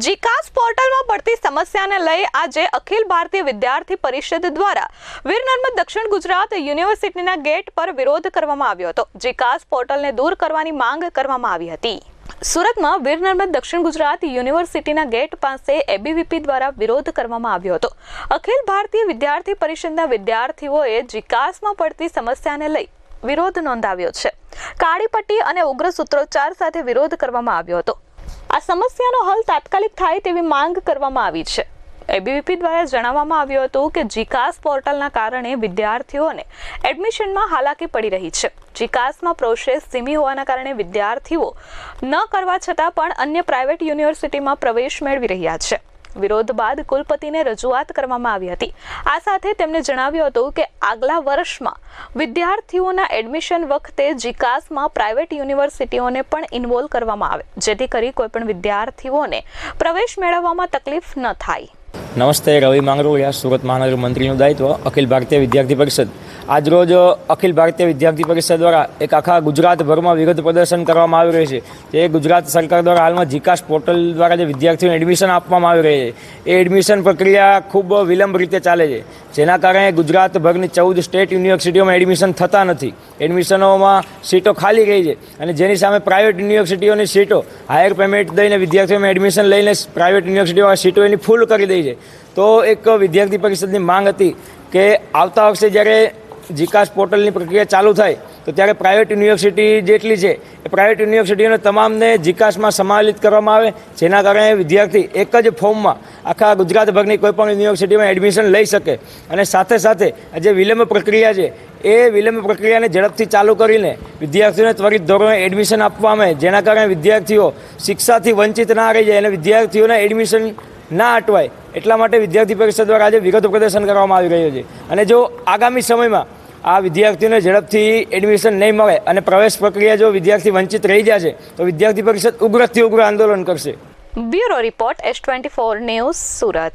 જીકાસ પોર્ટલમાં પડતી સમસ્યાને લઈ આજે અખિલ ભારતીય વિદ્યાર્થી પરિષદ દ્વારા વીર નર્મદ દક્ષિણ ગુજરાત યુનિવર્સિટીના ગેટ પર વિરોધ કરવામાં આવ્યો હતો. જીકાસ પોર્ટલને દૂર કરવાની માંગ કરવામાં આવી હતી. સુરતમાં વીર નર્મદ દક્ષિણ ગુજરાત યુનિવર્સિટીના ગેટ પાસે એબીવીપી દ્વારા વિરોધ કરવામાં આવ્યો હતો. અખિલ ભારતીય વિદ્યાર્થી પરિષદના વિદ્યાર્થીઓએ જીકાસમાં પડતી સમસ્યાને લઈ વિરોધ નોંધાવ્યો છે. કાળી પટ્ટી અને ઉગ્ર સૂત્રોચ્ચાર સાથે વિરોધ કરવામાં આવ્યો હતો. આ સમસ્યાનો હલ તાત્કાલિક થાય તેવી માંગ કરવામાં આવી છે. એબીવીપી દ્વારા જણાવવામાં આવ્યું હતું કે જીકાસ પોર્ટલના કારણે વિદ્યાર્થીઓને એડમિશનમાં હાલાકી પડી રહી છે. જીકાસમાં પ્રોસેસ ધીમી હોવાના કારણે વિદ્યાર્થીઓ ન કરવા છતાં પણ અન્ય પ્રાઇવેટ યુનિવર્સિટીમાં પ્રવેશ મેળવી રહ્યા છે. વિરોધ બાદ કુલપતિને રજૂઆત કરવામાં આવી હતી. આ સાથે તેમણે જણાવ્યું હતું કે આગલા વર્ષમાં વિદ્યાર્થીઓના એડમિશન વખતે જીકાસમાં પ્રાઇવેટ યુનિવર્સિટીઓને પણ ઇન્વોલ્વ કરવામાં આવે, જેથી કરી કોઈપણ વિદ્યાર્થીઓને પ્રવેશ મેળવવામાં તકલીફ ન થાય. નમસ્તે, રવિ માંગરોળિયા, સુરત મહાનગર મંત્રીનું દાયિત્વ, અખિલ ભારતીય વિદ્યાર્થી પરિષદ. આજરોજ અખિલ ભારતીય વિદ્યાર્થી પરિષદ દ્વારા એક આખા ગુજરાતભરમાં વિરોધ પ્રદર્શન કરવામાં આવી રહ્યું છે. તે ગુજરાત સરકાર દ્વારા હાલમાં જીકાસ પોર્ટલ દ્વારા જે વિદ્યાર્થીઓને એડમિશન આપવામાં આવી રહી છે. એ એડમિશન પ્રક્રિયા ખૂબ વિલંબ રીતે ચાલે છે. જેના કારણે ગુજરાતભરની ચૌદ સ્ટેટ યુનિવર્સિટીઓમાં એડમિશન થતા નથી. એડમિશનોમાં સીટો ખાલી રહી છે. અને જેની સામે પ્રાઇવેટ યુનિવર્સિટીઓની સીટો હાયર પેમેન્ટ દઈને વિદ્યાર્થીઓમાં એડમિશન લઈને પ્રાઇવેટ યુનિવર્સિટીઓમાં સીટો એની ફૂલ કરી દઈ છે. તો એક વિદ્યાર્થી પરિષદની માંગ હતી કે આવતા વર્ષે જ્યારે જીકાસ પોર્ટલની પ્રક્રિયા ચાલુ થાય, તો ત્યારે પ્રાઇવેટ યુનિવર્સિટી જેટલી છે, એ પ્રાઇવેટ યુનિવર્સિટીઓને તમામને જીકાસમાં સમાવેલિત કરવામાં આવે, જેના કારણે વિદ્યાર્થી એક જ ફોર્મમાં આખા ગુજરાતભરની કોઈપણ યુનિવર્સિટીમાં એડમિશન લઈ શકે. અને સાથે સાથે જે વિલંબ પ્રક્રિયા છે, એ વિલંબ પ્રક્રિયાને ઝડપથી ચાલુ કરીને વિદ્યાર્થીઓને ત્વરિત ધોરણે એડમિશન આપવામાં જેના કારણે વિદ્યાર્થીઓ શિક્ષાથી વંચિત ના રહી જાય અને વિદ્યાર્થીઓને એડમિશન ના અટવાય એટલા માટે વિદ્યાર્થી પરિષદ દ્વારા આજે વિગત પ્રદર્શન કરવામાં આવી રહ્યું છે. અને જો આગામી સમયમાં આ વિદ્યાર્થીઓને ઝડપથી એડમિશન નહીં મળે અને પ્રવેશ પ્રક્રિયા જો વિદ્યાર્થી વંચિત રહી જશે તો વિદ્યાર્થી પરિષદ ઉગ્રથી ઉગ્ર આંદોલન કરશે. Bureau report S twenty four news Surat.